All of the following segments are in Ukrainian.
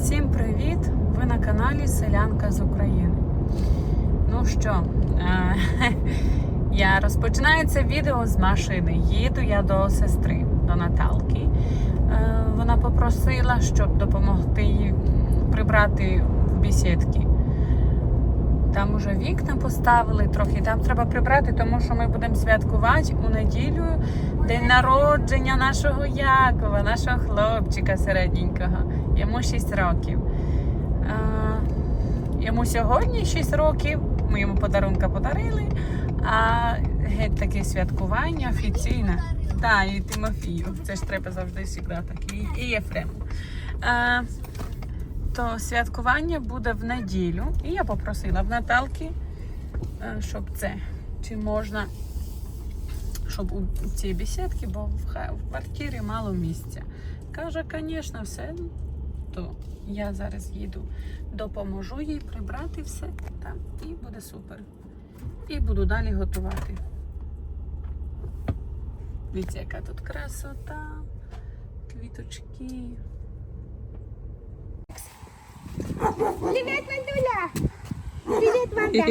Всім привіт! Ви на каналі Селянка з України. Ну що, е, я розпочинаю це відео з машини. Їду я до сестри, до Наталки. Е, Вона попросила, щоб допомогти їй прибрати в бесідки. Там уже вікна поставили трохи, там треба прибрати, тому що ми будемо святкувати у неділю день народження нашого Якова, нашого хлопчика середненького. Йому 6 років. А, йому сьогодні 6 років. Ми йому подарунка подарили. А геть таке святкування офіційне. Так, і Тимофію. Це ж треба завжди завжди так. І, Єфрему. А, то святкування буде в неділю. І я попросила в Наталки, е, щоб це, чи можна, щоб у цій бесідці, бо в, в квартирі мало місця. Каже, звісно, все. То я зараз їду, допоможу їй прибрати все там і буде супер. І буду далі готувати. Дивіться, яка тут красота, квіточки. Привет, Вандуля! Привет, Ванда!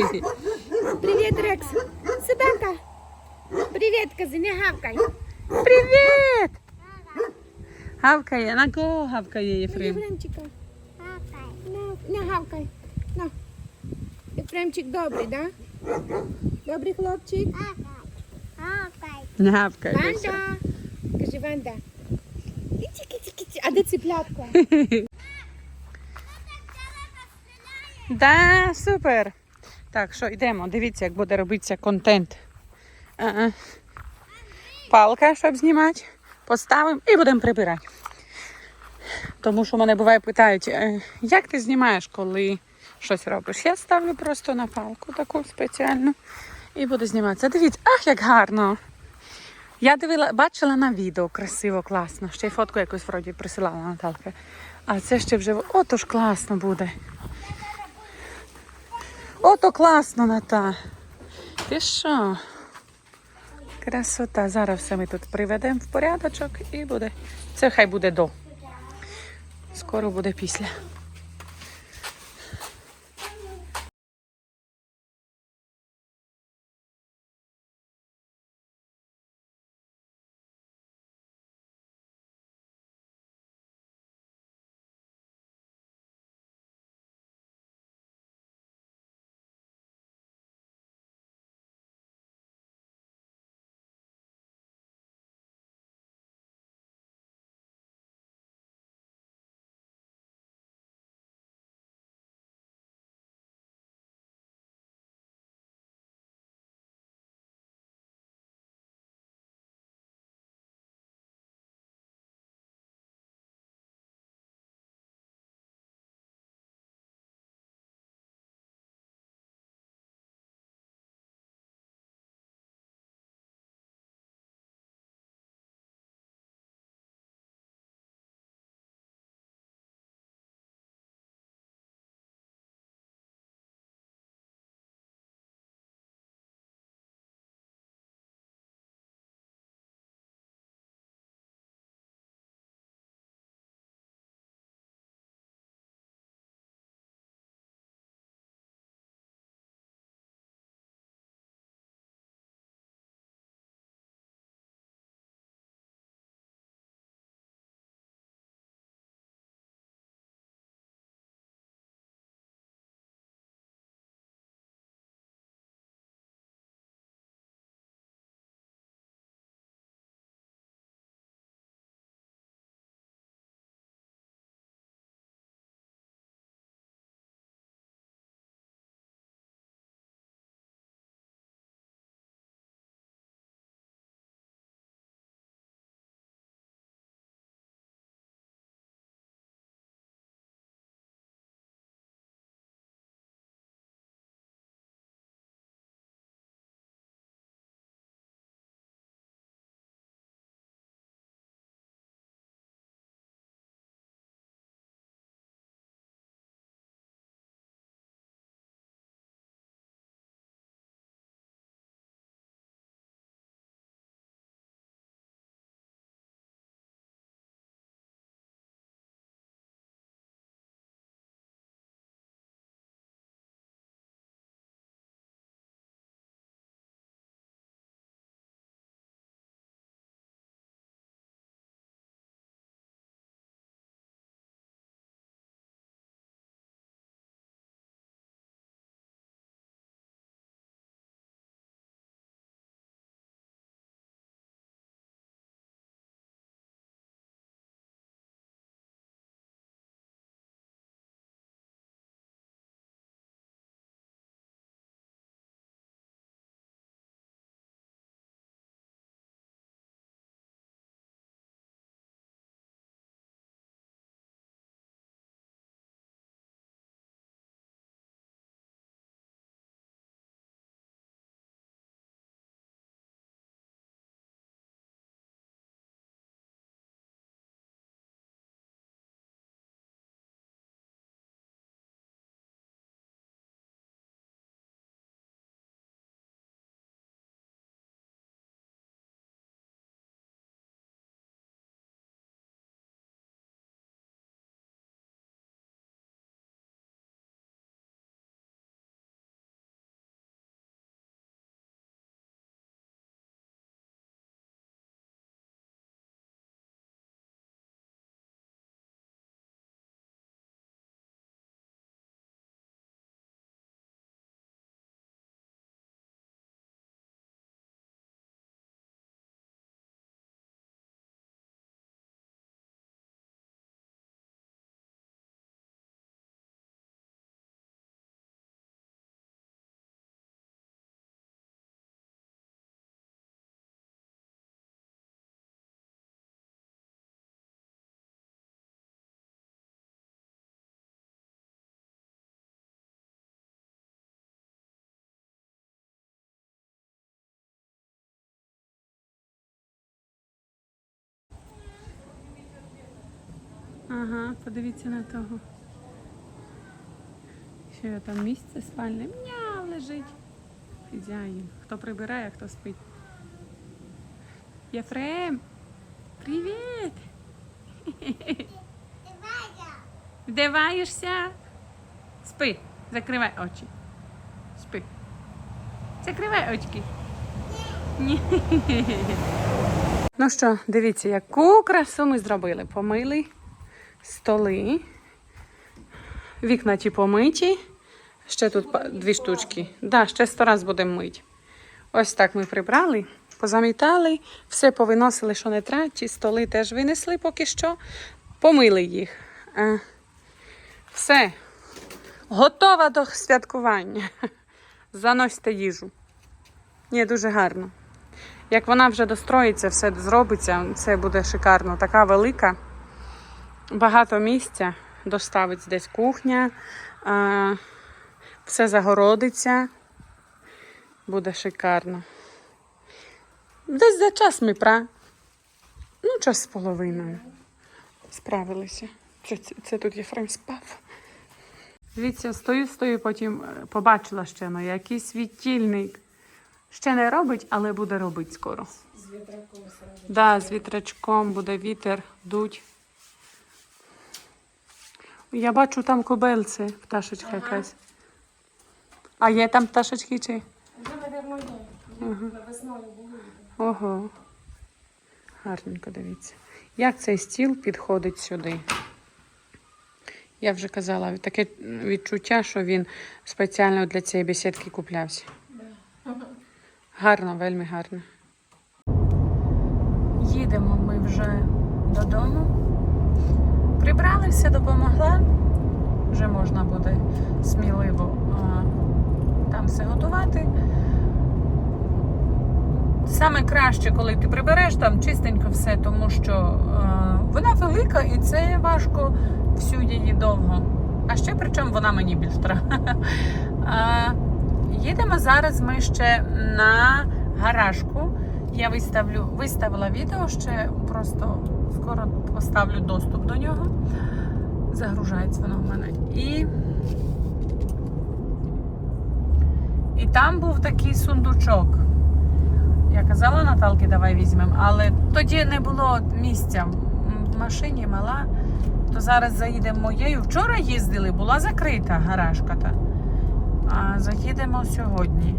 Привет, Рекс! Собака! Привет, кози, не гавкай! Привіт! Гавкає, на кого гавкає Єфрем? Єфремчика. На, не гавкай. На. Єфремчик добрий, да? Добрий хлопчик. Не гавкає. Ванда! Кажи, Ванда. Кіці. А де циплятка? Да, супер. Так, що йдемо. Дивіться, як буде робитися контент. Ага. Палка, щоб знімати. Поставимо і будемо прибирати. Тому що мене буває питають, «Е, як ти знімаєш, коли щось робиш? Я ставлю просто на палку таку спеціальну і буду зніматися. Дивіться, ах, як гарно. Я дивила, бачила на відео красиво, класно. Ще й фотку якусь вроді присилала Наталка. А це ще вже ото класно буде. Ото класно, Ната. Ти що? Красота. Зараз все ми тут приведемо в порядочок і буде. Це хай буде до. Скоро буде після. Ага, подивіться на того. Ще там місце спальне. Мяу лежить. Хазяїн. Хто прибирає, хто спить. Єфрем! Привіт! Вдиваєшся? Спи. Закривай очі. Спи. Закривай очки. Ні. Ну що, дивіться, яку красу ми зробили. Помили столи. Вікна ті помиті. Ще тут дві штучки. Да, ще сто раз будемо мити. Ось так ми прибрали, позамітали, все повиносили, що не треба. Ті столи теж винесли поки що. Помили їх. Е, Все. Готова до святкування. Заносьте їжу. Ні, дуже гарно. Як вона вже достроїться, все зробиться, це буде шикарно. Така велика, багато місця, доставить десь кухня, все загородиться. Буде шикарно. Десь за час ми пра. Ну, час з половиною. Справилися. Це, це, це тут Єфрем спав. Дивіться, стою, стою, потім е, побачила ще ну, якийсь світильник. Ще не робить, але буде робити скоро. З вітраком Да, з вітрачком буде вітер дуть. Я бачу там кобельце, пташечка якась. А є там пташечки чи? Вже, мабуть, є. Весною. Ого. Гарненько дивіться. Як цей стіл підходить сюди? Я вже казала, таке відчуття, що він спеціально для цієї бесідки куплявся. Гарно, вельми гарно. Їдемо ми вже додому. Прибрали все, допомогла. Вже можна буде сміливо там все готувати. Саме краще, коли ти прибереш там чистенько все, тому що е, вона велика і це важко всю її довго. А ще причому вона мені більш треба. А, Їдемо зараз ми ще на гаражку. Я виставлю, виставила відео ще, просто скоро поставлю доступ до нього. Загружається воно в мене. І, і там був такий сундучок. Я казала Наталки, давай візьмемо, але тоді не було місця в машині мала. То зараз заїдемо моєю. Вчора їздили, була закрита гаражка. А заїдемо сьогодні,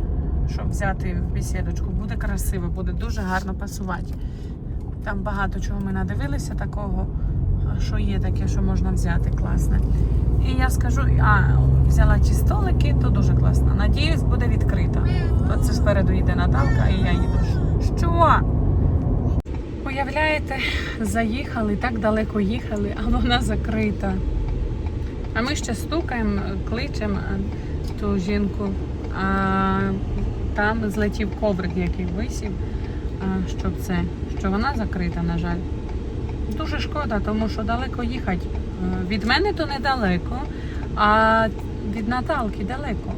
щоб взяти бесідочку. Буде красиво, буде дуже гарно пасувати. Там багато чого ми надивилися такого, що є таке, що можна взяти класне. І я скажу, а взяла ті столики, то дуже класно. Надіюсь, буде відкрита. Оце спереду йде Наталка, і я їду. Що? Уявляєте, заїхали, так далеко їхали, а вона закрита. А ми ще стукаємо, кличемо ту жінку. А там злетів коврик, який висів, щоб це, що вона закрита, на жаль. Дуже шкода, тому що далеко їхати. Е, Від мене то недалеко, а від Наталки далеко.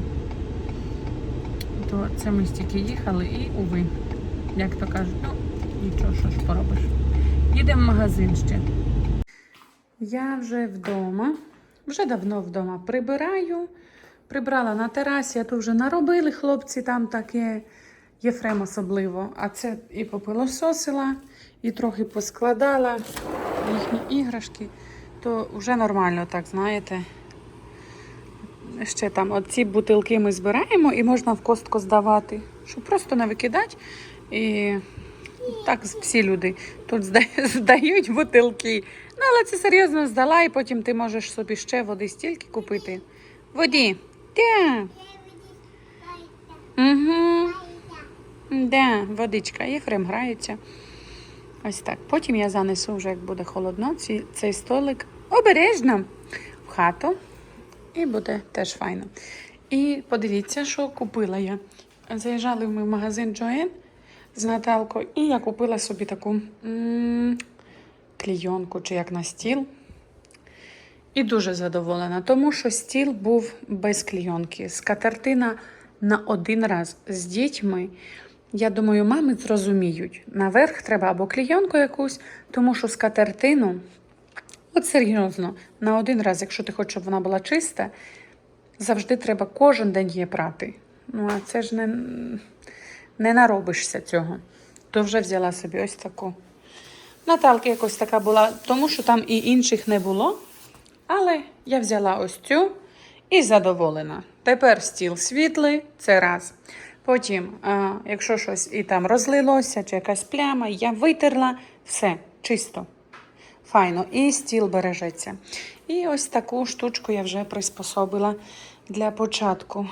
То це ми стільки їхали і уви. Як то кажуть, ну нічого, що ж поробиш. Їдемо в магазин ще. Я вже вдома, вже давно вдома прибираю. Прибрала на терасі, а то вже наробили хлопці там таке, Єфрем особливо. А це і попилососила, і трохи поскладала їхні іграшки, то вже нормально, так знаєте. Ще там оці бутилки ми збираємо і можна в костку здавати, щоб просто не викидати. І так всі люди тут здають бутилки. Ну, але це серйозно здала, і потім ти можеш собі ще води стільки купити. Воді. Угу. Да, водичка. Єфрем грається. Ось так. Потім я занесу вже, як буде холодно, ці, цей столик обережно в хату. І буде теж файно. І подивіться, що купила я. Заїжджали ми в магазин Joanne з Наталкою, і я купила собі таку м- клійонку чи як на стіл. І дуже задоволена, тому що стіл був без клійонки. Скатертина на один раз з дітьми. Я думаю, мами зрозуміють. Наверх треба або клійонку якусь, тому що скатертину От серйозно, на один раз, якщо ти хочеш, щоб вона була чиста, завжди треба кожен день її прати. Ну, а це ж не, не наробишся цього. То вже взяла собі ось таку. Наталки якось така була, тому що там і інших не було. Але я взяла ось цю і задоволена. Тепер стіл світлий, це раз. Потім, якщо щось і там розлилося, чи якась пляма, я витерла, все, чисто. Файно, і стіл бережеться. І ось таку штучку я вже приспособила для початку.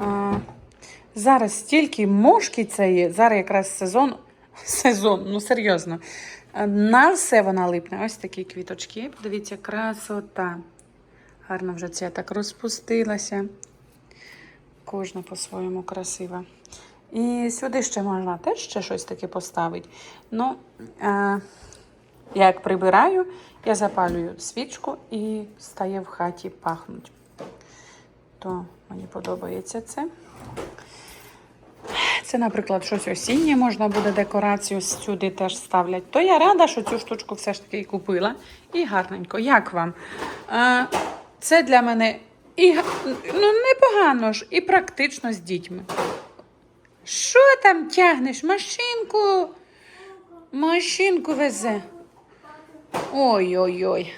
А, зараз стільки мошки це є, зараз якраз сезон, сезон, ну серйозно. На все вона липне. Ось такі квіточки. Подивіться, красота. Гарно вже ця так розпустилася. Кожна по-своєму красива. І сюди ще можна теж ще щось таке поставити. Ну, а, як прибираю, я запалюю свічку і стає в хаті пахнуть. То мені подобається це. Це, наприклад, щось осіннє можна буде декорацію сюди теж ставлять. То я рада, що цю штучку все ж таки і купила. І гарненько. Як вам? А, це для мене і ну, непогано ж, і практично з дітьми. Що там тягнеш? Машинку? Машинку везе. Ой-ой-ой.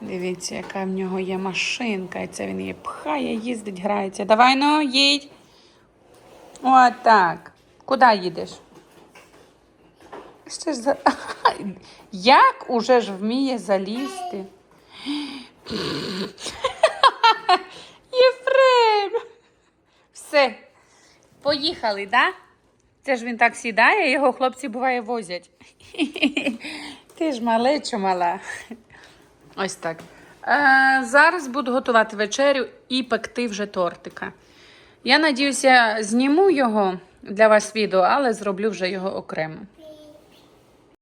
Дивіться, яка в нього є машинка. І це він її пхає, їздить, грається. Давай ну, їдь. Отак. Куди їдеш? Що ж за... Як уже ж вміє залізти? Єфрем! Все. Поїхали. Да? Це ж він так сідає, його хлопці буває возять. Ти ж малечо мала. Ось так. Е, зараз буду готувати вечерю і пекти вже тортика. Я надіюся, зніму його для вас відео, але зроблю вже його окремо.